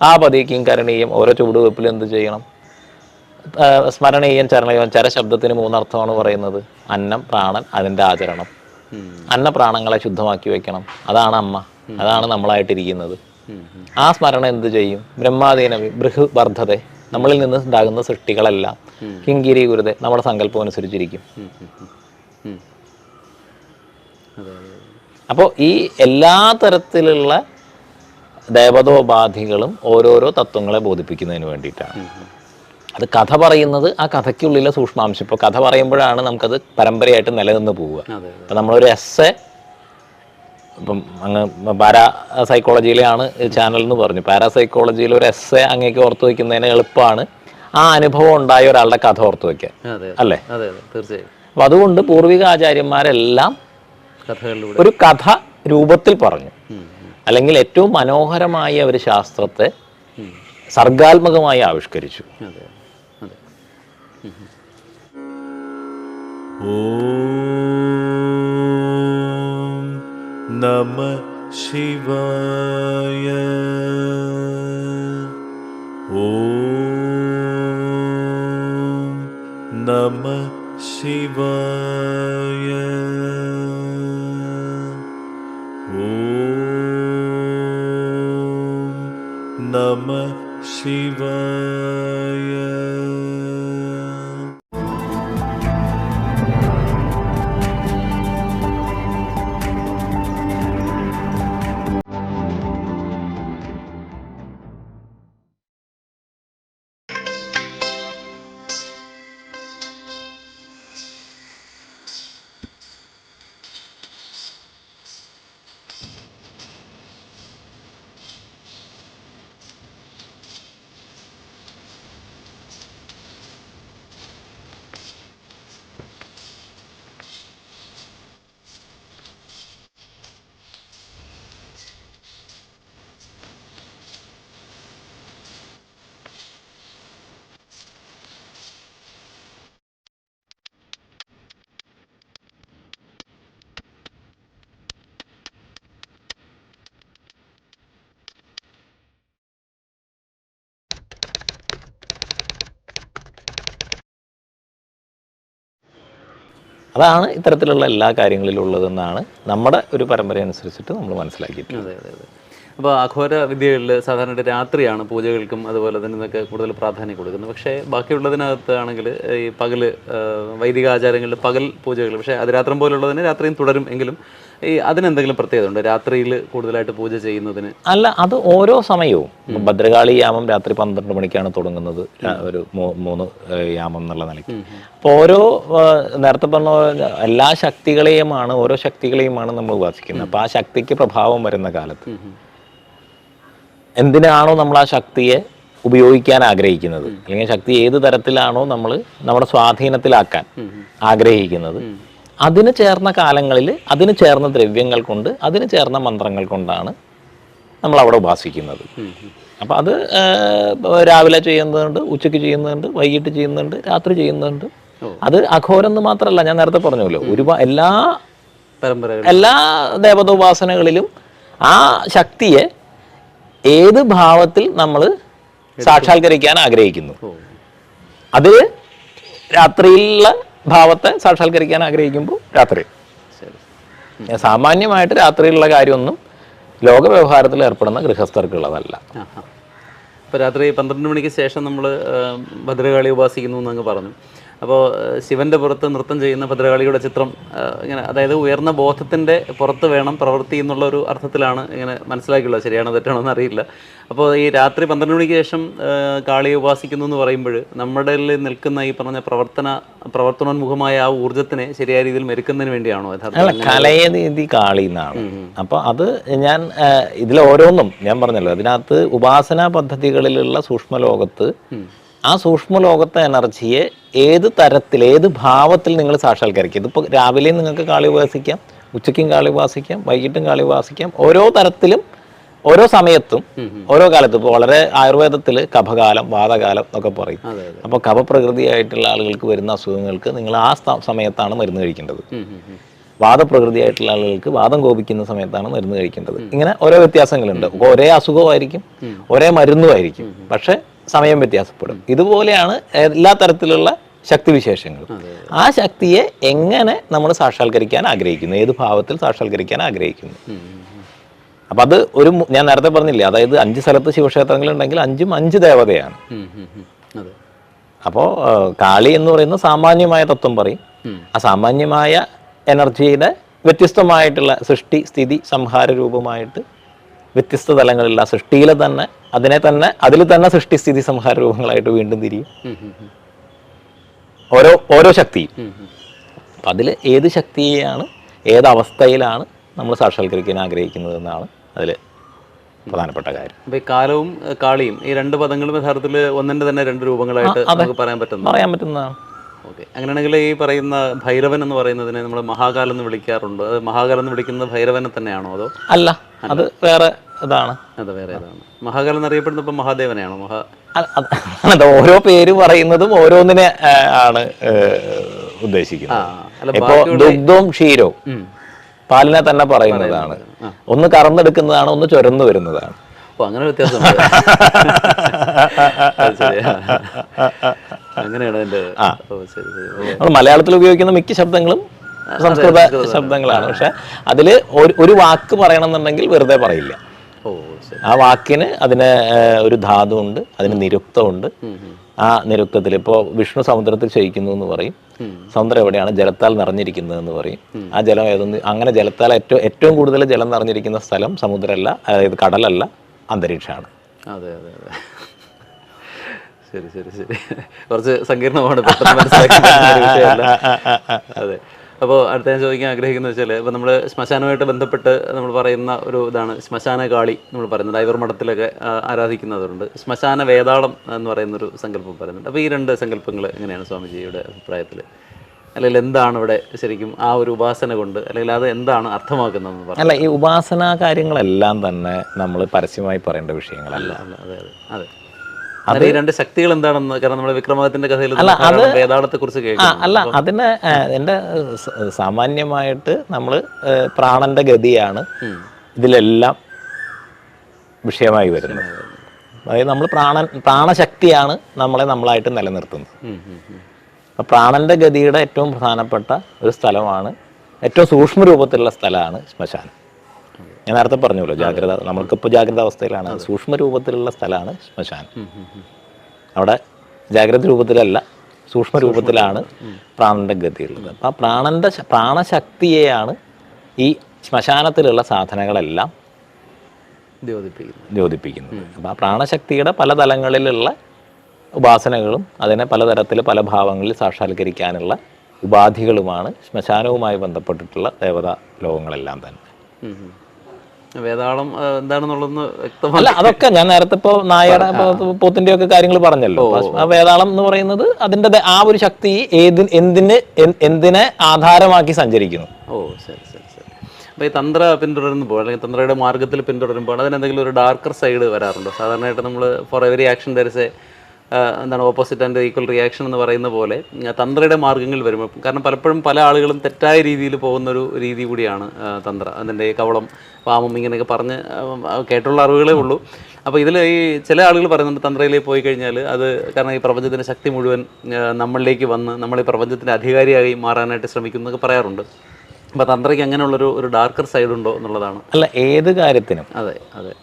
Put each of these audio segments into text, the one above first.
ആ പതിക്കും കരണീയം ഓരോ ചുവടുവെപ്പിൽ എന്ത് ചെയ്യണം? സ്മരണീയം ചരണീയം ചരശബ്ദത്തിന് മൂന്നർത്ഥമാണ് പറയുന്നത്. അന്നം പ്രാണൻ അതിന്റെ ആചരണം. അന്നപ്രാണങ്ങളെ ശുദ്ധമാക്കി വെക്കണം അതാണ് അമ്മ. അതാണ് നമ്മളായിട്ടിരിക്കുന്നത്. ആ സ്മരണ എന്ത് ചെയ്യും? ബ്രഹ്മാധീന ബൃഹ് വർദ്ധത നമ്മളിൽ നിന്ന് ഉണ്ടാകുന്ന സൃഷ്ടികളെല്ലാം കിങ്കിരി ഗുരുതെ നമ്മുടെ സങ്കല്പം അനുസരിച്ചിരിക്കും. അപ്പോൾ ഈ എല്ലാ തരത്തിലുള്ള ദേവതോപാധികളും ഓരോരോ തത്വങ്ങളെ ബോധിപ്പിക്കുന്നതിന് വേണ്ടിയിട്ടാണ്. അത് കഥ പറയുന്നത് ആ കഥയ്ക്കുള്ളിലെ സൂക്ഷ്മാംശം. ഇപ്പോൾ കഥ പറയുമ്പോഴാണ് നമുക്കത് പരമ്പരയായിട്ട് നിലനിന്ന് പോവുക. അപ്പം നമ്മളൊരു എസ് എ ഇപ്പം അങ്ങ് പാരാ സൈക്കോളജിയിലെയാണ് ചാനൽ എന്ന് പറഞ്ഞു. പാരാ സൈക്കോളജിയിൽ ഒരു എസ് എ അങ്ങേക്ക് ഓർത്ത് വയ്ക്കുന്നതിന് എളുപ്പമാണ്. ആ അനുഭവം ഉണ്ടായ ഒരാളുടെ കഥ ഓർത്തു വയ്ക്കാൻ. അല്ലേ? തീർച്ചയായും. അപ്പം അതുകൊണ്ട് പൂർവിക ആചാര്യന്മാരെല്ലാം ഒരു കഥ രൂപത്തിൽ പറഞ്ഞു. അല്ലെങ്കിൽ ഏറ്റവും മനോഹരമായ ഒരു ശാസ്ത്രത്തെ സർഗാത്മകമായി ആവിഷ്കരിച്ചു. നമ ശിവായ. ഓ നമ ശിവായ. ഓ नमः शिवाय അതാണ് ഇത്തരത്തിലുള്ള എല്ലാ കാര്യങ്ങളിലും ഉള്ളതെന്നാണ് നമ്മുടെ ഒരു പരമ്പര അനുസരിച്ചിട്ട് നമ്മൾ മനസ്സിലാക്കിയിട്ടുള്ളത്. അപ്പോൾ അഘോര വിദ്യകളിൽ സാധാരണ രാത്രിയാണ് പൂജകൾക്കും അതുപോലെ തന്നെ ഇതൊക്കെ കൂടുതൽ പ്രാധാന്യം കൊടുക്കുന്നത്. പക്ഷേ ബാക്കിയുള്ളതിനകത്ത് ആണെങ്കിൽ ഈ പകൽ വൈദിക ആചാരങ്ങളിൽ പകൽ പൂജകൾ പക്ഷേ അതിരാത്രം പോലുള്ളതിന് രാത്രിയും തുടരും. എങ്കിലും ഈ അതിനെന്തെങ്കിലും പ്രത്യേകത ഉണ്ട്? രാത്രിയിൽ കൂടുതലായിട്ട് പൂജ ചെയ്യുന്നതിന്? അല്ല അത് ഓരോ സമയവും. ഭദ്രകാളി യാമം രാത്രി പന്ത്രണ്ട് മണിക്കാണ് തുടങ്ങുന്നത്. ഒരു മൂന്ന് യാമം എന്നുള്ള നിലയ്ക്ക്. അപ്പോൾ ഓരോ നേരത്തെ പറഞ്ഞ എല്ലാ ശക്തികളെയുമാണ് ഓരോ ശക്തികളെയുമാണ് നമ്മൾ ഉപാസിക്കുന്നത്. അപ്പോൾ ആ ശക്തിക്ക് പ്രഭാവം വരുന്ന കാലത്ത്. എന്തിനാണോ നമ്മൾ ആ ശക്തിയെ ഉപയോഗിക്കാൻ ആഗ്രഹിക്കുന്നത്? അല്ലെങ്കിൽ ശക്തി ഏത് തരത്തിലാണോ നമ്മൾ നമ്മുടെ സ്വാധീനത്തിലാക്കാൻ ആഗ്രഹിക്കുന്നത്. അതിന് ചേർന്ന കാലങ്ങളിൽ അതിന് ചേർന്ന ദ്രവ്യങ്ങൾ കൊണ്ട് അതിന് ചേർന്ന മന്ത്രങ്ങൾ കൊണ്ടാണ് നമ്മൾ അവിടെ ഉപാസിക്കുന്നത്. അപ്പം അത് രാവിലെ ചെയ്യുന്നുണ്ട് ഉച്ചയ്ക്ക് ചെയ്യുന്നുണ്ട് വൈകിട്ട് ചെയ്യുന്നുണ്ട് രാത്രി ചെയ്യുന്നുണ്ട്. അത് അഘോരെന്ന് മാത്രമല്ല ഞാൻ നേരത്തെ പറഞ്ഞല്ലോ ഒരുപാട് എല്ലാ പരമ്പര എല്ലാ ദേവതോപാസനകളിലും ആ ശക്തിയെ ഏത് ഭാവത്തിൽ നമ്മൾ സാക്ഷാത്കരിക്കാൻ ആഗ്രഹിക്കുന്നു? അത് രാത്രിയിലുള്ള ഭാവത്തെ സാക്ഷാത്കരിക്കാൻ ആഗ്രഹിക്കുമ്പോൾ രാത്രി. സാമാന്യമായിട്ട് രാത്രിയിലുള്ള കാര്യമൊന്നും ലോക വ്യവഹാരത്തിൽ ഏർപ്പെടുന്ന ഗൃഹസ്ഥർക്കുള്ളതല്ല. ആ രാത്രി പന്ത്രണ്ട് മണിക്ക് ശേഷം നമ്മൾ ഭദ്രകാളി ഉപാസിക്കുന്നു എന്നങ്ങ് പറഞ്ഞു. അപ്പോൾ ശിവന്റെ പുറത്ത് നൃത്തം ചെയ്യുന്ന ഭദ്രകാളിയുടെ ചിത്രം ഇങ്ങനെ അതായത് ഉയർന്ന ബോധത്തിന്റെ പുറത്ത് വേണം പ്രവൃത്തി എന്നുള്ള ഒരു അർത്ഥത്തിലാണ് ഇങ്ങനെ മനസ്സിലാക്കിയുള്ളത്. ശരിയാണോ തെറ്റാണോ എന്ന് അറിയില്ല. അപ്പോൾ ഈ രാത്രി പന്ത്രണ്ട് മണിക്ക് ശേഷം കാളിയെ ഉപാസിക്കുന്നു എന്ന് പറയുമ്പോൾ നമ്മുടെ നിൽക്കുന്ന ഈ പറഞ്ഞ പ്രവർത്തന പ്രവർത്തനോന്മുഖമായ ആ ഊർജത്തിനെ ശരിയായ രീതിയിൽ മെരുക്കുന്നതിന് വേണ്ടിയാണോ അല്ല കലയെ നീതി കാളി എന്നാണ് അപ്പൊ അത് ഞാൻ ഇതിൽ ഓരോന്നും ഞാൻ പറഞ്ഞല്ലോ അതിനകത്ത് ഉപാസനാ പദ്ധതികളിലുള്ള സൂക്ഷ്മലോകത്ത് ആ സൂക്ഷ്മ ലോകത്തെ എനർജിയെ ഏത് തരത്തിൽ ഏത് ഭാവത്തിൽ നിങ്ങൾ സാക്ഷാത്കരിക്കും? ഇതിപ്പോൾ രാവിലെയും നിങ്ങൾക്ക് കാളി ഉപാസിക്കാം ഉച്ചയ്ക്കും കാളി ഉപാസിക്കാം വൈകിട്ടും കാളി ഉപാസിക്കാം ഓരോ തരത്തിലും ഓരോ സമയത്തും ഓരോ കാലത്തും. ഇപ്പോൾ വളരെ ആയുർവേദത്തിൽ കഭകാലം വാദകാലം എന്നൊക്കെ പറയും. അപ്പോൾ കഫപ്രകൃതിയായിട്ടുള്ള ആളുകൾക്ക് വരുന്ന അസുഖങ്ങൾക്ക് നിങ്ങൾ ആ സമയത്താണ് മരുന്ന് കഴിക്കേണ്ടത്. വാദപ്രകൃതിയായിട്ടുള്ള ആളുകൾക്ക് വാദം കോപിക്കുന്ന സമയത്താണ് മരുന്ന് കഴിക്കേണ്ടത്. ഇങ്ങനെ ഓരോ വ്യത്യാസങ്ങളുണ്ട്. ഒരേ അസുഖമായിരിക്കും ഒരേ മരുന്നുമായിരിക്കും. പക്ഷെ സമയം വ്യത്യാസപ്പെടും. ഇതുപോലെയാണ് എല്ലാ തരത്തിലുള്ള ശക്തിവിശേഷങ്ങൾ ആ ശക്തിയെ എങ്ങനെ നമ്മൾ സാക്ഷാത്കരിക്കാൻ ആഗ്രഹിക്കുന്നു? ഏത് ഭാവത്തിൽ സാക്ഷാത്കരിക്കാൻ ആഗ്രഹിക്കുന്നു? അപ്പൊ അത് ഒരു ഞാൻ നേരത്തെ പറഞ്ഞില്ലേ അതായത് അഞ്ച് സ്ഥലത്ത് ശിവക്ഷേത്രങ്ങൾ ഉണ്ടെങ്കിൽ അഞ്ചും അഞ്ച് ദേവതയാണ്. അപ്പോൾ കാളി എന്ന് പറയുന്ന സാമാന്യമായ തത്വം പറയും. ആ സാമാന്യമായ എനർജിയുടെ വ്യത്യസ്തമായിട്ടുള്ള സൃഷ്ടി സ്ഥിതി സംഹാര രൂപമായിട്ട് വ്യത്യസ്ത തലങ്ങളിലുള്ള സൃഷ്ടിയിലെ തന്നെ അതിനെ തന്നെ അതിൽ തന്നെ സൃഷ്ടിസ്ഥിതി സംഹാര രൂപങ്ങളായിട്ട് വീണ്ടും തിരിയും. ഓരോ ഓരോ ശക്തിയും. അപ്പം അതിൽ ഏത് ശക്തിയെയാണ് ഏത് അവസ്ഥയിലാണ് നമ്മൾ സാക്ഷാത്കരിക്കാൻ ആഗ്രഹിക്കുന്നത് എന്നാണ് അതിൽ പ്രധാനപ്പെട്ട കാര്യം. അപ്പൊ ഈ കാലവും കാളിയും ഈ രണ്ട് പദങ്ങളും യഥാർത്ഥത്തിൽ ഒന്നിന്റെ തന്നെ രണ്ട് രൂപങ്ങളായിട്ട് നമുക്ക് പറയാൻ പറ്റുന്നു പറയാൻ പറ്റുന്നതാണ്. ഓക്കെ. അങ്ങനെയാണെങ്കിൽ ഈ പറയുന്ന ഭൈരവൻ എന്ന് പറയുന്നതിനെ നമ്മൾ മഹാകാലം എന്ന് വിളിക്കാറുണ്ട്. അത് മഹാകാലം എന്ന് വിളിക്കുന്നത് ഭൈരവനെ തന്നെയാണോ അതോ? അല്ല. അത് വേറെ ഇതാണ്. അത് വേറെ ഇതാണ്. മഹാകാലം എന്നറിയപ്പെടുന്ന ഇപ്പം മഹാദേവനെയാണോ? മഹാ അത് ഓരോ പേര് പറയുന്നതും ഓരോന്നിനെ ആണ് ഉദ്ദേശിക്കുന്നത്. ഇപ്പോ ദുഗ്ധവും ക്ഷീരവും. പാലിനെ തന്നെ പറയുന്നതാണ്. ഒന്ന് കറന്നെടുക്കുന്നതാണ് ഒന്ന് ചൊരന്നു വരുന്നതാണ്. അങ്ങനെ വ്യത്യാസം അങ്ങനെയാണ് മലയാളത്തിൽ ഉപയോഗിക്കുന്ന മിക്ക ശബ്ദങ്ങളും സംസ്കൃത ശബ്ദങ്ങളാണ്. പക്ഷെ അതിൽ ഒരു വാക്ക് പറയണമെന്നുണ്ടെങ്കിൽ വെറുതെ പറയില്ല. ഓ ആ വാക്കിന് അതിന് ഒരു ധാതു ഉണ്ട് അതിന് നിരുക്തമുണ്ട്. ആ നിരുക്തത്തിൽ ഇപ്പോൾ വിഷ്ണു സമുദ്രത്തിൽ ശയിക്കുന്നു എന്ന് പറയും. സമുദ്രം എവിടെയാണ്? ജലത്താൽ നിറഞ്ഞിരിക്കുന്നത് എന്ന് പറയും. ആ ജലം ഏതൊന്ന് അങ്ങനെ ജലത്താൽ ഏറ്റവും ഏറ്റവും കൂടുതൽ ജലം നിറഞ്ഞിരിക്കുന്ന സ്ഥലം സമുദ്രമല്ല അതായത് കടലല്ല അന്തരീക്ഷമാണ്. അതെ അതെ അതെ. ശരി ശരി ശരി. കുറച്ച് സങ്കീർണമാണ് പെട്ടെന്ന് അതെ. അപ്പോൾ അടുത്ത ഞാൻ ചോദിക്കാൻ ആഗ്രഹിക്കുന്നത് വെച്ചാൽ ഇപ്പോൾ നമ്മൾ ശ്മശാനമായിട്ട് ബന്ധപ്പെട്ട് നമ്മൾ പറയുന്ന ഒരു ഇതാണ് ശ്മശാന കാളി നമ്മൾ പറയുന്നത് ഐവർ മഠത്തിലൊക്കെ ആരാധിക്കുന്നതുണ്ട് ആരാധിക്കുന്നവരുണ്ട്. ശ്മശാന വേതാളം എന്ന് പറയുന്നൊരു സങ്കല്പം പറയുന്നുണ്ട്. അപ്പോൾ ഈ രണ്ട് സങ്കല്പങ്ങൾ എങ്ങനെയാണ് സ്വാമിജിയുടെ അഭിപ്രായത്തിൽ അല്ലെങ്കിൽ എന്താണ് ഇവിടെ ശരിക്കും ആ ഒരു ഉപാസന കൊണ്ട് അല്ലെങ്കിൽ അത് എന്താണ് അർത്ഥമാക്കുന്നത് അല്ല ഈ ഉപാസനാ കാര്യങ്ങളെല്ലാം തന്നെ നമ്മൾ പരസ്യമായി പറയേണ്ട വിഷയങ്ങളല്ല. അതെ അതെ അതെ. അതെ രണ്ട് ശക്തികൾ എന്താണെന്ന് കാരണം നമ്മുടെ വിക്രമാദിത്യന്റെ കഥയിൽ വേദാളത്തെ കുറിച്ച് അല്ല അതിന് എന്റെ എന്റെ സാമാന്യമായിട്ട് നമ്മൾ പ്രാണന്റെ ഗതിയാണ് ഇതിലെല്ലാം വിഷയമായി വരുന്നത്. അതായത് നമ്മൾ പ്രാണൻ പ്രാണശക്തിയാണ് നമ്മളെ നമ്മളായിട്ട് നിലനിർത്തുന്നത്. അപ്പൊ പ്രാണന്റെ ഗതിയുടെ ഏറ്റവും പ്രധാനപ്പെട്ട ഒരു സ്ഥലമാണ് ഏറ്റവും സൂക്ഷ്മ രൂപത്തിലുള്ള സ്ഥലമാണ് ശ്മശാനം. ഞാൻ നേരത്തെ പറഞ്ഞല്ലോ ജാഗ്രത. നമ്മൾക്കിപ്പോൾ ജാഗ്രത അവസ്ഥയിലാണ്. സൂക്ഷ്മ രൂപത്തിലുള്ള സ്ഥലമാണ് ശ്മശാനം അവിടെ ജാഗ്രത രൂപത്തിലല്ല സൂക്ഷ്മ രൂപത്തിലാണ് പ്രാണന്റെ ഗതിയുള്ളത്. അപ്പം ആ പ്രാണന്റെ പ്രാണശക്തിയെയാണ് ഈ ശ്മശാനത്തിലുള്ള സാധനങ്ങളെല്ലാം ദ്യോതിപ്പിക്കുന്നു ദ്യോതിപ്പിക്കുന്നത്. അപ്പം ആ പ്രാണശക്തിയുടെ പല തലങ്ങളിലുള്ള ഉപാസനകളും അതിനെ പലതരത്തിൽ പല ഭാവങ്ങളിൽ സാക്ഷാത്കരിക്കാനുള്ള ഉപാധികളുമാണ് ശ്മശാനവുമായി ബന്ധപ്പെട്ടിട്ടുള്ള ദേവതാ ലോകങ്ങളെല്ലാം തന്നെ. വേതാളം എന്താണെന്നുള്ളതൊന്ന് വ്യക്തമായി അല്ല അതൊക്കെ ഞാൻ നേരത്തെ ഇപ്പോൾ നായയുടെ പോത്തിന്റെ ഒക്കെ കാര്യങ്ങൾ പറഞ്ഞല്ലോ. ആ വേതാളം എന്ന് പറയുന്നത് അതിന്റെ ആ ഒരു ശക്തി ഏത് എന്തിന് എന്തിനെ ആധാരമാക്കി സഞ്ചരിക്കുന്നു. ഓ ശരി ശരി ശരി. അപ്പോൾ ഈ തന്ത്ര പിന്തുടരുമ്പോൾ അല്ലെങ്കിൽ തന്ത്രയുടെ മാർഗത്തിൽ പിന്തുടരുമ്പോൾ അതിന് എന്തെങ്കിലും ഒരു ഡാർക്കർ സൈഡ് വരാറുണ്ടോ? സാധാരണയായിട്ട് നമ്മൾ for every action there's a എന്താണ് ഓപ്പോസിറ്റ് ആൻഡ് ഈക്വൽ റിയാക്ഷൻ എന്ന് പറയുന്ന പോലെ തന്ത്രയുടെ മാർഗങ്ങൾ വരുമ്പോൾ കാരണം പലപ്പോഴും പല ആളുകളും തെറ്റായ രീതിയിൽ പോകുന്നൊരു രീതി കൂടിയാണ് തന്ത്ര. അതിന്റെ കവളം പാമം ഇങ്ങനെയൊക്കെ പറഞ്ഞ് കേട്ടുള്ള അറിവുകളേ ഉള്ളൂ. അപ്പോൾ ഇതിൽ ഈ ചില ആളുകൾ പറയുന്നുണ്ട് തന്ത്രയിലേക്ക് പോയി കഴിഞ്ഞാൽ അത് കാരണം ഈ പ്രപഞ്ചത്തിന്റെ ശക്തി മുഴുവൻ നമ്മളിലേക്ക് വന്ന് നമ്മൾ ഈ പ്രപഞ്ചത്തിന്റെ അധികാരിയായി മാറാനായിട്ട് ശ്രമിക്കുന്നു എന്നൊക്കെ പറയാറുണ്ട്. അപ്പോൾ തന്ത്രയ്ക്ക് അങ്ങനെയുള്ളൊരു ഒരു ഡാർക്കർ സൈഡ് ഉണ്ടോ എന്നുള്ളതാണ്. അല്ല ഏത് കാര്യത്തിനും. അതെ അതെ.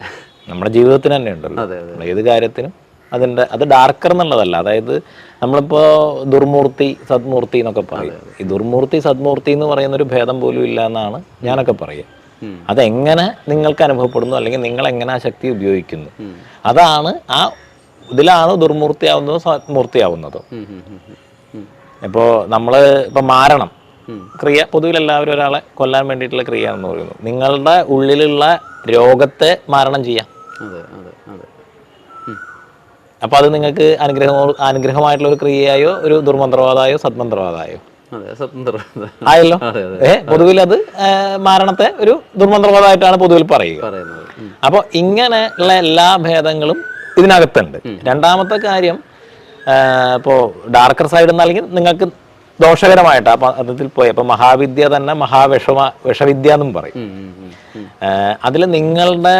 നമ്മുടെ ജീവിതത്തിന് തന്നെ ഉണ്ടല്ലോ. അതെ, അതെ. ഏത് കാര്യത്തിനും അതിന്റെ അത് ഡാർക്കർ എന്നുള്ളതല്ല. അതായത് നമ്മളിപ്പോൾ ദുർമൂർത്തി സദ്മൂർത്തി എന്നൊക്കെ പറയും. ഈ ദുർമൂർത്തി സദ്മൂർത്തി എന്ന് പറയുന്ന ഒരു ഭേദം പോലും ഇല്ല എന്നാണ് ഞാനൊക്കെ പറയുക. അതെങ്ങനെ നിങ്ങൾക്ക് അനുഭവപ്പെടുന്നു? അല്ലെങ്കിൽ നിങ്ങൾ എങ്ങനെ ആ ശക്തി ഉപയോഗിക്കുന്നു? അതാണ് ആ ഇതിലാണ് ദുർമൂർത്തിയാവുന്നതോ സദ്മൂർത്തിയാവുന്നതോ. ഇപ്പോൾ നമ്മൾ ഇപ്പം മാരണം ക്രിയ പൊതുവിൽ എല്ലാവരും ഒരാളെ കൊല്ലാൻ വേണ്ടിയിട്ടുള്ള ക്രിയ എന്ന് പറയുന്നു. നിങ്ങളുടെ ഉള്ളിലുള്ള രോഗത്തെ മാരണം ചെയ്യാം. അപ്പോൾ അത് നിങ്ങൾക്ക് അനുഗ്രഹമോ അനുഗ്രഹമായിട്ടുള്ള ഒരു ക്രിയയായോ ഒരു ദുർമന്ത്രവാദമായോ സത്മന്ത്രവാദമായോ ആയല്ലോ? ഏഹ് പൊതുവിൽ അത് മരണത്തെ ഒരു ദുർമന്ത്രവാദമായിട്ടാണ് പൊതുവിൽ പറയുക. അപ്പോൾ ഇങ്ങനെയുള്ള എല്ലാ ഭേദങ്ങളും ഇതിനകത്തുണ്ട്. രണ്ടാമത്തെ കാര്യം ഇപ്പോൾ ഡാർക്കർ സൈഡ് എന്നല്ലെങ്കിൽ നിങ്ങൾക്ക് ദോഷകരമായിട്ട് ആ പദത്തിൽ പോയി. അപ്പൊ മഹാവിദ്യ തന്നെ മഹാവിഷമ വിഷവിദ്യ എന്നും പറയും. അതിൽ നിങ്ങളുടെ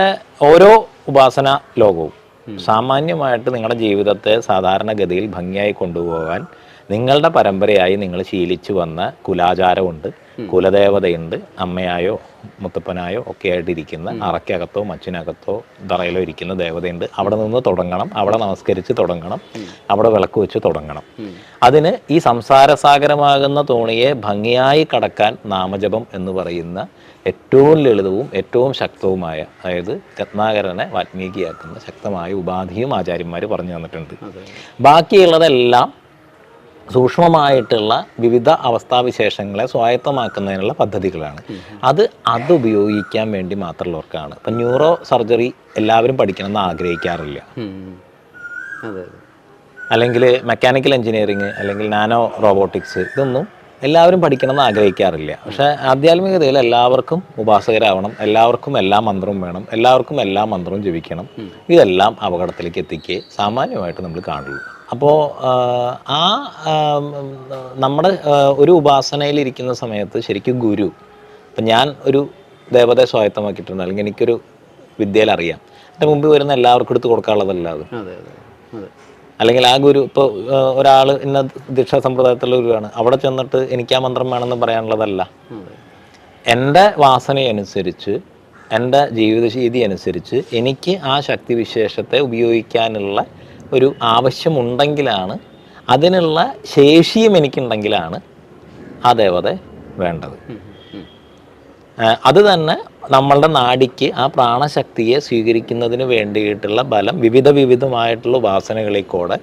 ഓരോ ഉപാസന ലോകവും സാമാന്യമായിട്ട് നിങ്ങളുടെ ജീവിതത്തെ സാധാരണഗതിയിൽ ഭംഗിയായി കൊണ്ടുപോകാൻ നിങ്ങളുടെ പരമ്പരയായി നിങ്ങൾ ശീലിച്ചു വന്ന കുലാചാരമുണ്ട് കുലദേവതയുണ്ട് അമ്മയായോ മുത്തപ്പനായോ ഒക്കെ ആയിട്ടിരിക്കുന്ന അറക്കകത്തോ അറയ്ക്കകത്തോ മച്ചിനകത്തോ തറയിലോ ഇരിക്കുന്ന ദേവതയുണ്ട്. അവിടെ നിന്ന് തുടങ്ങണം അവിടെ നമസ്കരിച്ച് തുടങ്ങണം അവിടെ വിളക്ക് വെച്ച് തുടങ്ങണം. അതിന് ഈ സംസാരസാഗരമാകുന്ന തോണിയെ ഭംഗിയായി കടക്കാൻ നാമജപം എന്ന് പറയുന്ന ഏറ്റവും ലളിതവും ഏറ്റവും ശക്തവുമായ അതായത് രത്നാകരനെ വാത്മീകിയാക്കുന്ന ശക്തമായ ഉപാധിയും ആചാര്യന്മാർ പറഞ്ഞു തന്നിട്ടുണ്ട്. ബാക്കിയുള്ളതെല്ലാം സൂക്ഷ്മമായിട്ടുള്ള വിവിധ അവസ്ഥാവിശേഷങ്ങളെ സ്വായത്തമാക്കുന്നതിനുള്ള പദ്ധതികളാണ്. അത് അത് ഉപയോഗിക്കാൻ വേണ്ടി മാത്രമുള്ളവർക്കാണ്. ഇപ്പം ന്യൂറോ സർജറി എല്ലാവരും പഠിക്കണമെന്ന് ആഗ്രഹിക്കാറില്ല. അല്ലെങ്കിൽ മെക്കാനിക്കൽ എഞ്ചിനീയറിങ് അല്ലെങ്കിൽ നാനോ റോബോട്ടിക്സ് ഇതൊന്നും എല്ലാവരും പഠിക്കണമെന്ന് ആഗ്രഹിക്കാറില്ല. പക്ഷേ ആധ്യാത്മികതയിൽ എല്ലാവർക്കും ഉപാസകരാവണം എല്ലാവർക്കും എല്ലാ മന്ത്രവും വേണം എല്ലാവർക്കും എല്ലാ മന്ത്രവും ജപിക്കണം. ഇതെല്ലാം അപകടത്തിലേക്ക് എത്തിക്കുകയെ സാമാന്യമായിട്ട് നമ്മൾ കാണുള്ളൂ. അപ്പോൾ ആ നമ്മുടെ ഒരു ഉപാസനയിലിരിക്കുന്ന സമയത്ത് ശരിക്കും ഗുരു ഇപ്പം ഞാൻ ഒരു ദേവതയെ സ്വായത്തമാക്കിയിട്ടുണ്ട് അല്ലെങ്കിൽ എനിക്കൊരു വിദ്യയിൽ അറിയാം. എന്റെ മുമ്പിൽ വരുന്ന എല്ലാവർക്കും എടുത്ത് കൊടുക്കാനുള്ളതല്ല അതെ. അല്ലെങ്കിൽ ആ ഗുരു ഇപ്പോൾ ഒരാൾ ഇന്ന ദീക്ഷാ സമ്പ്രദായത്തിലുള്ള ഗുരുവാണ്. അവിടെ ചെന്നിട്ട് എനിക്ക് ആ മന്ത്രം വേണമെന്ന് പറയാനുള്ളതല്ല. എന്റെ വാസനയനുസരിച്ച് എന്റെ ജീവിത രീതി അനുസരിച്ച് എനിക്ക് ആ ശക്തിവിശേഷത്തെ ഉപയോഗിക്കാനുള്ള ഒരു ആവശ്യമുണ്ടെങ്കിലാണ് അതിനുള്ള ശേഷിയും എനിക്കുണ്ടെങ്കിലാണ് ആ ദേവത വേണ്ടത്. അത് തന്നെ നമ്മളുടെ നാടിക്ക് ആ പ്രാണശക്തിയെ സ്വീകരിക്കുന്നതിന് വേണ്ടിയിട്ടുള്ള ബലം വിവിധ വിവിധമായിട്ടുള്ള ഉപാസനകളിൽ കൂടെ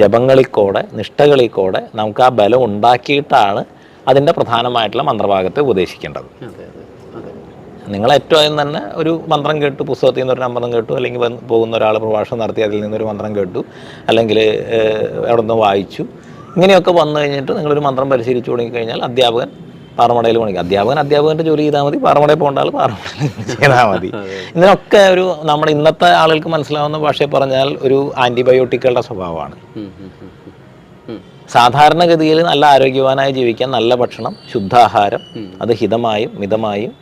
ജപങ്ങളിൽ കൂടെ നിഷ്ഠകളിൽ കൂടെ നമുക്ക് ആ ബലം ഉണ്ടാക്കിയിട്ടാണ് അതിന്റെ പ്രധാനമായിട്ടുള്ള മന്ത്രഭാഗത്തെ ഉപദേശിക്കേണ്ടത്. നിങ്ങൾ ഏറ്റവും ആദ്യം തന്നെ ഒരു മന്ത്രം കേട്ടു പുസ്തകത്തിൽ നിന്ന് ഒരു മന്ത്രം കേട്ടു അല്ലെങ്കിൽ പോകുന്ന ഒരാൾ പ്രഭാഷണം നടത്തി അതിൽ നിന്നൊരു മന്ത്രം കേട്ടു അല്ലെങ്കിൽ എവിടെ നിന്ന് വായിച്ചു. ഇങ്ങനെയൊക്കെ വന്നു കഴിഞ്ഞിട്ട് നിങ്ങളൊരു മന്ത്രം പരിശീലിച്ചു തുടങ്ങിക്കഴിഞ്ഞാൽ അധ്യാപകൻ പാറമടയിൽ പണിക്കും. അധ്യാപകൻ അധ്യാപകന്റെ ജോലി ചെയ്താൽ മതി പാറമടയിൽ പോകേണ്ട ആൾ പാറമടയിൽ ചെയ്താൽ മതി. ഇതിനൊക്കെ ഒരു നമ്മുടെ ഇന്നത്തെ ആളുകൾക്ക് മനസ്സിലാവുന്ന ഭാഷയിൽ പറഞ്ഞാൽ ഒരു ആന്റിബയോട്ടിക്കുകളുടെ സ്വഭാവമാണ്. സാധാരണഗതിയിൽ നല്ല ആരോഗ്യവാനായി ജീവിക്കാൻ നല്ല ഭക്ഷണം ശുദ്ധാഹാരം അത് ഹിതമായും മിതമായും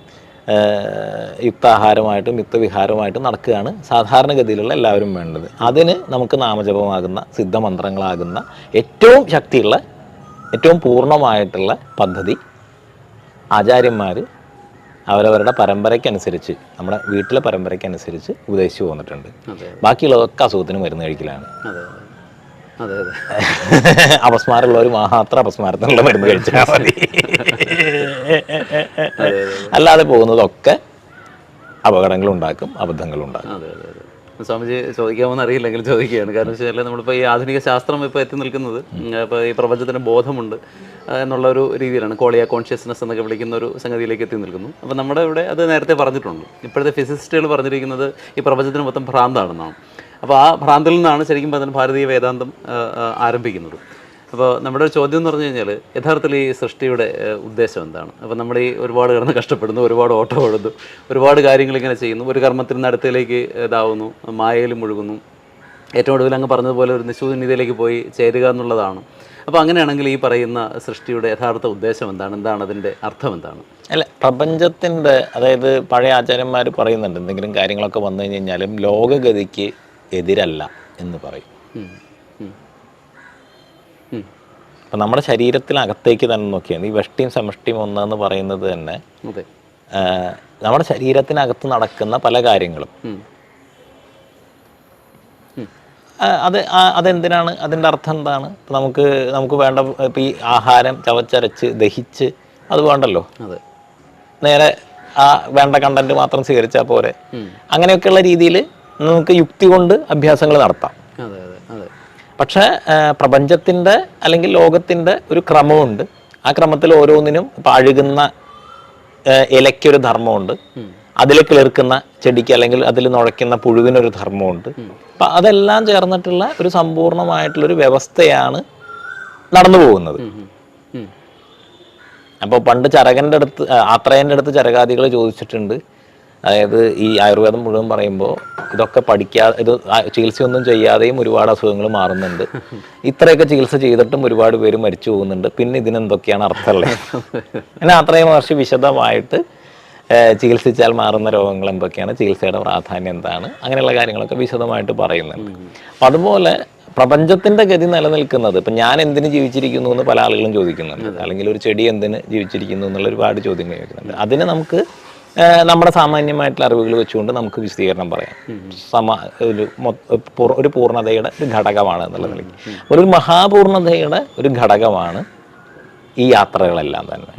യുക്താഹാരമായിട്ടും യുക്തവിഹാരമായിട്ടും നടക്കുകയാണ് സാധാരണഗതിയിലുള്ള എല്ലാവരും വേണ്ടത്. അതിന് നമുക്ക് നാമജപമാകുന്ന സിദ്ധമന്ത്രങ്ങളാകുന്ന ഏറ്റവും ശക്തിയുള്ള ഏറ്റവും പൂർണമായിട്ടുള്ള പദ്ധതി ആചാര്യന്മാർ അവരവരുടെ പരമ്പരയ്ക്കനുസരിച്ച് നമ്മുടെ വീട്ടിലെ പരമ്പരയ്ക്കനുസരിച്ച് ഉപദേശിച്ചു പോന്നിട്ടുണ്ട്. ബാക്കിയുള്ളതൊക്കെ അസുഖത്തിന് മരുന്ന് കഴിക്കലാണ്. അപസ്മാരമുള്ളവർ മാത്രം അപസ്മാരത്തിനുള്ള മരുന്ന് കഴിച്ചാൽ മതി. അല്ലാതെ പോകുന്നതൊക്കെ അപകടങ്ങൾ ഉണ്ടാക്കും അബദ്ധങ്ങൾ ഉണ്ടാക്കും സ്വാമിജി ചോദിക്കാമെന്ന് അറിയില്ലെങ്കിൽ ചോദിക്കുകയാണ്. കാരണം വെച്ചാൽ നമ്മളിപ്പോൾ ഈ ആധുനിക ശാസ്ത്രം ഇപ്പോൾ എത്തി നിൽക്കുന്നത് ഇപ്പോൾ ഈ പ്രപഞ്ചത്തിന് ബോധമുണ്ട് എന്നുള്ള ഒരു രീതിയിലാണ് കോളിയ കോൺഷ്യസ്നസ് എന്നൊക്കെ വിളിക്കുന്ന ഒരു സംഗതിയിലേക്ക് എത്തി നിൽക്കുന്നു. അപ്പോൾ നമ്മുടെ ഇവിടെ അത് നേരത്തെ പറഞ്ഞിട്ടുണ്ട്. ഇപ്പോഴത്തെ ഫിസിസ്റ്റുകൾ പറഞ്ഞിരിക്കുന്നത് ഈ പ്രപഞ്ചത്തിന് മൊത്തം ഭ്രാന്താണെന്നാണ്. അപ്പോൾ ആ ഭ്രാന്തിൽ നിന്നാണ് ശരിക്കും പറഞ്ഞാൽ ഭാരതീയ വേദാന്തം ആരംഭിക്കുന്നത്. അപ്പോൾ നമ്മുടെ ചോദ്യം എന്ന് പറഞ്ഞു കഴിഞ്ഞാൽ യഥാർത്ഥത്തിൽ ഈ സൃഷ്ടിയുടെ ഉദ്ദേശം എന്താണ്? അപ്പോൾ നമ്മൾ ഈ ഒരുപാട് കിടന്ന് കഷ്ടപ്പെടുന്നു ഒരുപാട് ഓട്ടം ഓടുന്നു ഒരുപാട് കാര്യങ്ങൾ ഇങ്ങനെ ചെയ്യുന്നു ഒരു കർമ്മത്തിൽ നിന്ന് അടുത്തേക്ക് ഇതാവുന്നു മായയിൽ മുഴുകുന്നു. ഏറ്റവും ഒടുവിൽ അങ്ങ് പറഞ്ഞതുപോലെ ഒരു നിശൂന്യതയിലേക്ക് പോയി ചേരുക എന്നുള്ളതാണ്. അപ്പോൾ അങ്ങനെയാണെങ്കിൽ ഈ പറയുന്ന സൃഷ്ടിയുടെ യഥാർത്ഥ ഉദ്ദേശം എന്താണ്? എന്താണ് അതിന്റെ അർത്ഥം എന്താണ്? അല്ല പ്രപഞ്ചത്തിന്റെ അതായത് പഴയ ആചാര്യന്മാർ പറയുന്നുണ്ട് എന്തെങ്കിലും കാര്യങ്ങളൊക്കെ വന്നു കഴിഞ്ഞ് കഴിഞ്ഞാലും ലോകഗതിക്ക് എതിരല്ല എന്ന് പറയും. അപ്പം നമ്മുടെ ശരീരത്തിനകത്തേക്ക് തന്നെ നോക്കിയാണ് ഈ വെഷ്ടിയും സമഷ്ടിയും ഒന്നെന്ന് പറയുന്നത് തന്നെ നമ്മുടെ ശരീരത്തിനകത്ത് നടക്കുന്ന പല കാര്യങ്ങളും. അത് അതെന്തിനാണ്? അതിന്റെ അർത്ഥം എന്താണ്? നമുക്ക് നമുക്ക് വേണ്ട ഇപ്പം ഈ ആഹാരം ചവച്ചരച്ച് ദഹിച്ച് അത് വേണ്ടല്ലോ. നേരെ ആ വേണ്ട കണ്ടന്റ് മാത്രം സ്വീകരിച്ചാൽ പോരെ. അങ്ങനെയൊക്കെയുള്ള രീതിയിൽ നമുക്ക് യുക്തി കൊണ്ട് അഭ്യാസങ്ങൾ നടത്താം. പക്ഷേ പ്രപഞ്ചത്തിന്റെ അല്ലെങ്കിൽ ലോകത്തിന്റെ ഒരു ക്രമമുണ്ട്. ആ ക്രമത്തിൽ ഓരോന്നിനും ഇപ്പം അഴുകുന്ന ഇലയ്ക്കൊരു ധർമ്മമുണ്ട്. അതിൽ കിളിർക്കുന്ന ചെടിക്ക് അല്ലെങ്കിൽ അതിൽ നുഴയ്ക്കുന്ന പുഴുവിനൊരു ധർമ്മമുണ്ട്. അപ്പം അതെല്ലാം ചേർന്നിട്ടുള്ള ഒരു സമ്പൂർണമായിട്ടുള്ളൊരു വ്യവസ്ഥയാണ് നടന്നു പോകുന്നത്. അപ്പോൾ പണ്ട് ചരകന്റെ അടുത്ത് ആത്രേന്റെ അടുത്ത് ചരകാദികൾ ചോദിച്ചിട്ടുണ്ട്. അതായത് ഈ ആയുർവേദം മുഴുവൻ പറയുമ്പോൾ ഇതൊക്കെ പഠിക്കാതെ ഇത് ചികിത്സയൊന്നും ചെയ്യാതെയും ഒരുപാട് അസുഖങ്ങൾ മാറുന്നുണ്ട്. ഇത്രയൊക്കെ ചികിത്സ ചെയ്തിട്ടും ഒരുപാട് പേര് മരിച്ചു പോകുന്നുണ്ട്. പിന്നെ ഇതിനെന്തൊക്കെയാണ് അർത്ഥമുള്ളത് അങ്ങനെ അത്രയും വർഷം വിശദമായിട്ട് ചികിത്സിച്ചാൽ മാറുന്ന രോഗങ്ങൾ എന്തൊക്കെയാണ്? ചികിത്സയുടെ പ്രാധാന്യം എന്താണ്? അങ്ങനെയുള്ള കാര്യങ്ങളൊക്കെ വിശദമായിട്ട് പറയുന്നുണ്ട്. അപ്പം അതുപോലെ പ്രപഞ്ചത്തിന്റെ ഗതി നിലനിൽക്കുന്നത് ഇപ്പം ഞാൻ എന്തിന് ജീവിച്ചിരിക്കുന്നു എന്ന് പല ആളുകളും ചോദിക്കുന്നുണ്ട്. അല്ലെങ്കിൽ ഒരു ചെടി എന്തിന് ജീവിച്ചിരിക്കുന്നു എന്നുള്ള ഒരുപാട് ചോദ്യങ്ങൾ ചോദിക്കുന്നുണ്ട്. അതിന് നമുക്ക് നമ്മുടെ സാമാന്യമായിട്ടുള്ള അറിവുകൾ വെച്ചുകൊണ്ട് നമുക്ക് വിശദീകരണം പറയാം. സമ ഒരു ഒരു പൂർണതയുടെ ഒരു ഘടകമാണ് എന്നുള്ള നിലയ്ക്ക്. ഒരു മഹാപൂർണതയുടെ ഒരു ഘടകമാണ് ഈ യാത്രകളെല്ലാം തന്നെ.